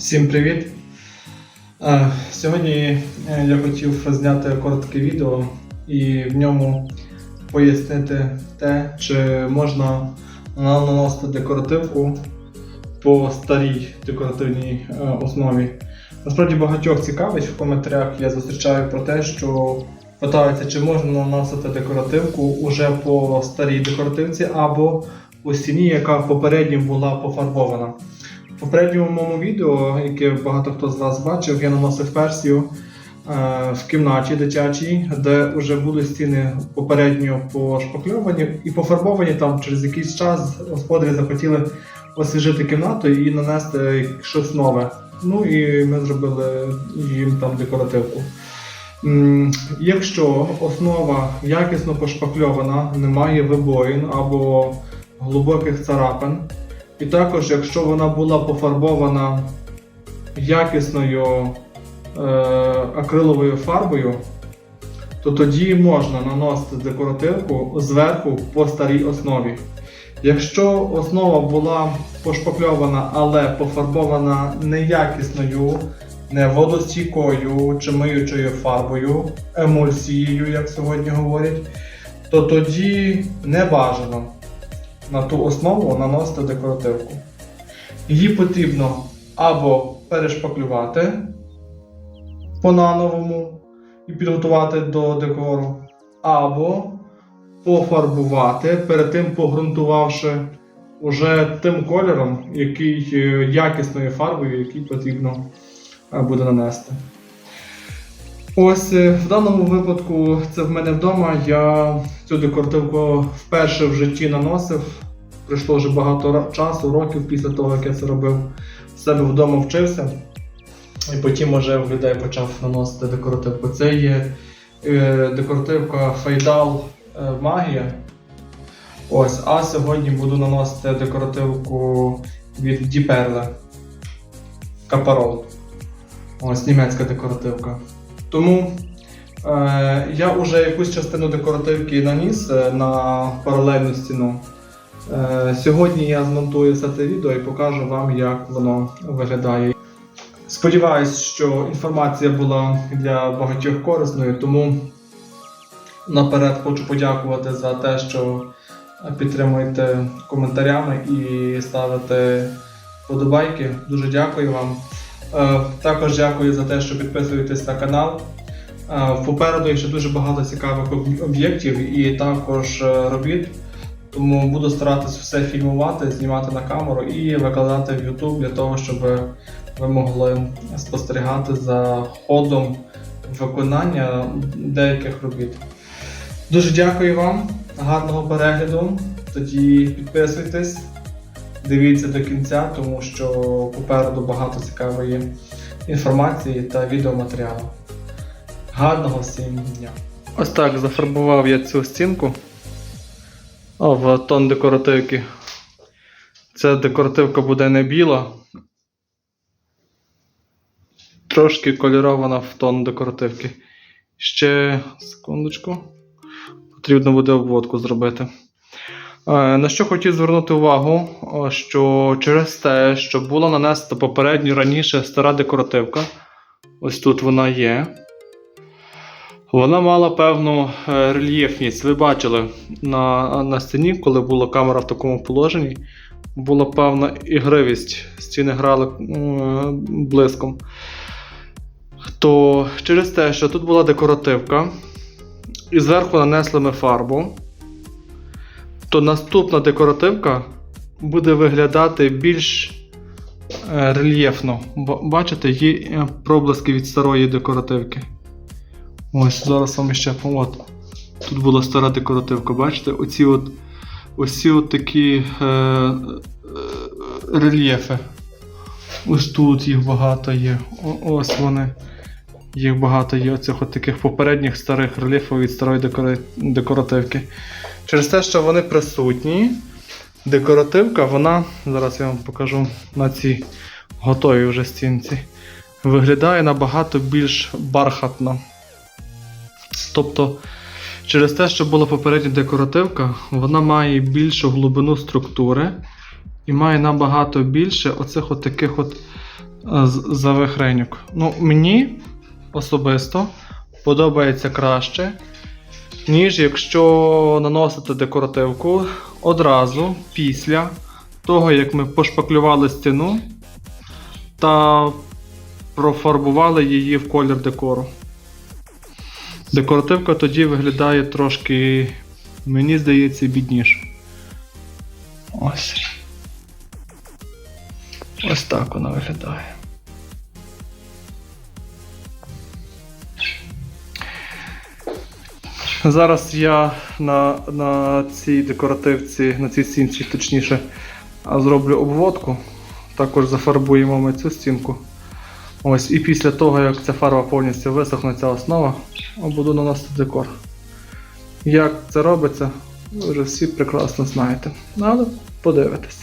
Всім привіт! Е, Сьогодні е, я хотів зняти коротке відео і в ньому пояснити те, чи можна наносити декоративку по старій декоративній е, основі. Насправді багатьох цікавить в коментарях я зустрічаю про те, що питаються, чи можна наносити декоративку уже по старій декоративці або у стіні, яка попередньо була пофарбована. В попередньому моєму відео, яке багато хто з вас бачив, я наносив версію е, в кімнаті дитячій, де вже були стіни попередньо пошпакльовані і пофарбовані там через якийсь час господарі захотіли освіжити кімнату і нанести щось нове. Ну і ми зробили їм там декоративку. Якщо основа якісно пошпакльована, немає вибоїн або глибоких царапин, і також, якщо вона була пофарбована якісною е, акриловою фарбою, то тоді можна наносити декоративку зверху по старій основі. Якщо основа була пошпакльована, але пофарбована неякісною, не водостійкою чи миючою фарбою, емульсією, як сьогодні говорять, то тоді не бажано на ту основу наносити декоративку. Її потрібно або перешпаклювати по-нановому і підготувати до декору, або пофарбувати, перед тим погрунтувавши уже тим кольором, який е, якісною фарбою, який потрібно е, буде нанести. Ось е, в даному випадку це в мене вдома. Я цю декоративку вперше в житті наносив. Пройшло вже багато часу, років після того, як я це робив. В себе вдома вчився. І потім вже в людей почав наносити декоративку. Це є е, декоративка Фейдал Магія. Ось, а сьогодні буду наносити декоративку від Діперла Капарол. Ось німецька декоративка. Тому е, я вже якусь частину декоративки наніс е, на паралельну стіну. Е, сьогодні я змонтую все це відео і покажу вам, як воно виглядає. Сподіваюсь, що інформація була для багатьох корисною, тому наперед хочу подякувати за те, що підтримуєте коментарями і ставите вподобайки. Дуже дякую вам. Е, Також дякую за те, що підписуєтесь на канал. Е, Попереду є ще дуже багато цікавих об'єктів і також е, робіт. Тому буду старатись все фільмувати, знімати на камеру і викладати в YouTube для того, щоб ви могли спостерігати за ходом виконання деяких робіт. Дуже дякую вам, гарного перегляду. Тоді підписуйтесь, дивіться до кінця, тому що попереду багато цікавої інформації та відеоматеріалу. Гарного всім дня! Ось так зафарбував я цю стінку в тон декоративки. Ця декоративка буде не біла. Трошки кольорована в тон декоративки. Ще секундочку. Потрібно буде обводку зробити. Е, На що хотів звернути увагу, що через те, що була нанесена попередньо раніше стара декоративка, ось тут вона є. Вона мала певну е, рельєфність. Ви бачили на, на стіні, коли була камера в такому положенні, була певна ігривість. Стіни грали е, блиском. То через те, що тут була декоративка, і зверху нанесли ми фарбу, то наступна декоративка буде виглядати більш е, рельєфно. Бачите, є е, проблиски від старої декоративки. Ось зараз вам ще от. Тут була стара декоративка, бачите? Оці от, ось ці от такі е, е, рельєфи. Ось тут їх багато є. О, ось вони. Їх багато є оцих от таких попередніх старих рельєфів від старої декора... декоративки. Через те, що вони присутні, декоративка, вона, зараз я вам покажу на цій готовій вже стінці, виглядає набагато більш бархатно. Тобто, через те, що була попередня декоративка, вона має більшу глибину структури і має набагато більше оцих от таких от завихренюк. Ну, мені особисто подобається краще, ніж якщо наносити декоративку одразу після того, як ми пошпаклювали стіну та профарбували її в колір декору. Декоративка тоді виглядає трошки, мені здається, бідніше. Ось. Ось так вона виглядає. Зараз я на, на цій декоративці, на цій стінці, точніше, зроблю обводку. Також зафарбуємо ми цю стінку. Ось, і після того, як ця фарба повністю висохне, ця основа, буду наносити декор. Як це робиться, ви вже всі прекрасно знаєте. Але подивитесь.